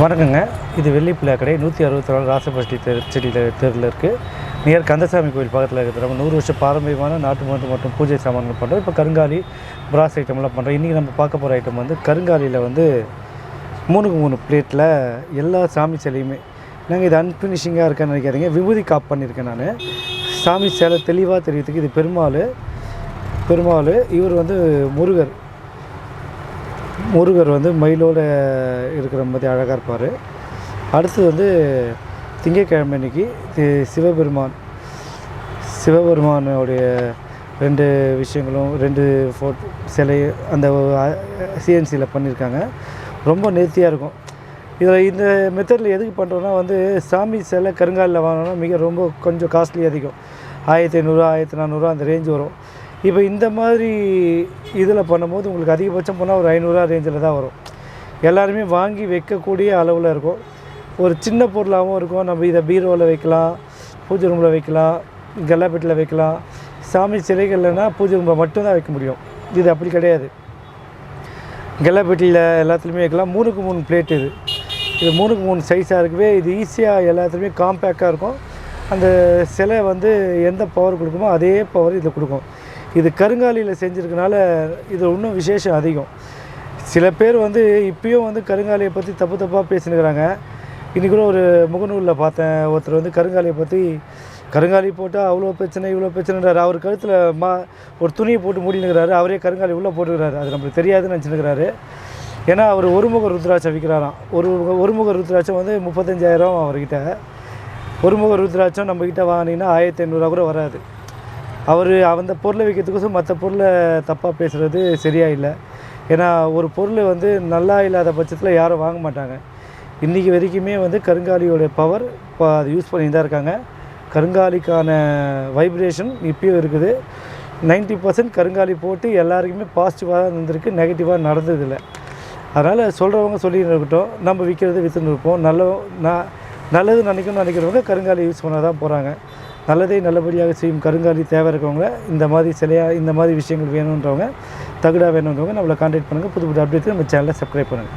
வணக்கங்க. இது வெள்ளிப்பிள்ளை கடை. நூற்றி அறுபத்தி நாலு ராசபஷ்டி தெரு செடியில் தெருவில் இருக்குது நியர் கந்தசாமி கோயில் பக்கத்தில் இருக்கிற நம்ம நூறு வருஷம் பாரம்பரியமான நாட்டு மருந்து மற்றும் பூஜை சாமான்கள் பண்ணுறோம் இப்போ கருங்காலி பிராஸ் ஐட்டம்லாம் பண்ணுறோம் இன்றைக்கி நம்ம பார்க்க போகிற ஐட்டம் வந்து கருங்காலியில் வந்து மூணுக்கு மூணு பிளேட்டில் எல்லா சாமி சிலையுமே. நாங்கள் இது அன்ஃபினிஷிங்காக இருக்கேன்னு நினைக்காதீங்க. விபூதி காப் பண்ணியிருக்கேன் நான். சாமி சிலை தெளிவாக தெரியறதுக்கு இது பெருமாள் பெருமாள் இவர் வந்து முருகர். முருகர் வந்து மயிலோட இருக்கிற மாதிரி அழகாக இருப்பார். அடுத்து வந்து திங்கட்கிழமை அன்னைக்கு சிவபெருமான் சிவபெருமானுடைய ரெண்டு விஷயங்களும் ரெண்டு ஃபோட்டோ சிலை அந்த சிஎன்சியில் பண்ணியிருக்காங்க ரொம்ப நேர்த்தியாக இருக்கும். இதில் இந்த மெத்தடில் எதுக்கு பண்ணுறோன்னா வந்து சாமி சிலை கருங்காலில் வாங்கினோன்னா மிக ரொம்ப கொஞ்சம் காஸ்ட்லி அதிகம். ஆயிரத்தி ஐநூறுரூவா ஆயிரத்தி நானூறுரூவா அந்த ரேஞ்ச் வரும். இப்போ இந்த மாதிரி இதில் பண்ணும்போது உங்களுக்கு அதிகபட்சம் போனால் ஒரு ஐநூறுரூவா ரேஞ்சில் தான் வரும். எல்லாருமே வாங்கி வைக்கக்கூடிய அளவில் இருக்கும். ஒரு சின்ன பொருளாகவும் இருக்கும். நம்ம இதை பீரோவில் வைக்கலாம் பூஜை ரூமில் வைக்கலாம் கல்லாப்பெட்டில் வைக்கலாம். சாமி சிலைகள்லனா பூஜை ரூமில் மட்டும்தான் வைக்க முடியும். இது அப்படி கிடையாது. கெல்லாப்பெட்டியில் எல்லாத்துலேயுமே வைக்கலாம். மூணுக்கு மூணு பிளேட் இது. இது மூணுக்கு மூணு சைஸாக இருக்கவே இது ஈஸியாக எல்லாத்துலேயுமே காம்பேக்டாக இருக்கும். அந்த சிலை வந்து எந்த பவர் கொடுக்குமோ அதே பவர் இதில் கொடுக்கும். இது கருங்காலியில் செஞ்சுருக்கனால இது இன்னும் விசேஷம் அதிகம். சில பேர் வந்து இப்பயும் வந்து கருங்காலியை பற்றி தப்பு தப்பாக பேசினுக்கிறாங்க. இன்றைக்கி கூட ஒரு முகநூலில் பார்த்தேன். ஒருத்தர் வந்து கருங்காலியை பற்றி கருங்காலி போட்டால் அவ்வளோ பிரச்சனை இவ்வளோ பிரச்சனைன்றார். அவர் கழுத்தில் மா ஒரு துணியை போட்டு மூடினுக்கிறாரு. அவரே கருங்காலி உள்ளே போட்டுக்கிறாரு. அது நம்மளுக்கு தெரியாதுன்னு நினச்சினுக்கிறாரு. ஏன்னா அவர் ஒருமுக ருத்ராட்சம் விற்கிறாராம் ஒரு ஒருமுக ருத்ராட்சம் வந்து முப்பத்தஞ்சாயிரம் அவர்கிட்ட. ஒருமுக ருத்ராட்சம் நம்மக்கிட்ட வாங்கினீங்கன்னா ஆயிரத்தி ஐநூறுரூவா கூட வராது. அவர் அந்த பொருளை விற்கிறதுக்கோசம் மற்ற பொருளை தப்பாக பேசுகிறது சரியாக இல்லை. ஏன்னா ஒரு பொருள் வந்து நல்லா இல்லாத பட்சத்தில் யாரும் வாங்க மாட்டாங்க. இன்றைக்கி வரைக்குமே வந்து கருங்காலியோட பவர் இப்போ அது யூஸ் பண்ணி தான் இருக்காங்க. கருங்காலிக்கான வைப்ரேஷன் இப்பயும் இருக்குது. 90% பர்சன்ட் கருங்காலி போட்டு எல்லாருக்குமே பாசிட்டிவாக தான் இருந்திருக்கு நெகட்டிவாக நடந்ததில்லை அதனால் சொல்கிறவங்க சொல்லிட்டு இருக்கட்டும். நம்ம விற்கிறது விற்றுன்னு இருப்போம். நல்ல நான் நல்லது நினைக்கணும்னு நினைக்கிறவங்க கருங்காலி யூஸ் பண்ண தான் போகிறாங்க நல்லதை நல்லபடியாக செய்யும் கருங்காலி தேவை இருக்கவங்க இந்த மாதிரி சிலையாக இந்த மாதிரி விஷயங்கள் வேணுன்றவங்க தகுடாக வேணுன்றவங்க நம்மளை காண்டாக்ட் பண்ணுங்கள் புது புது அப்டேட்ஸ் நம்ம சேனலை சப்ஸ்கிரைப் பண்ணுங்கள்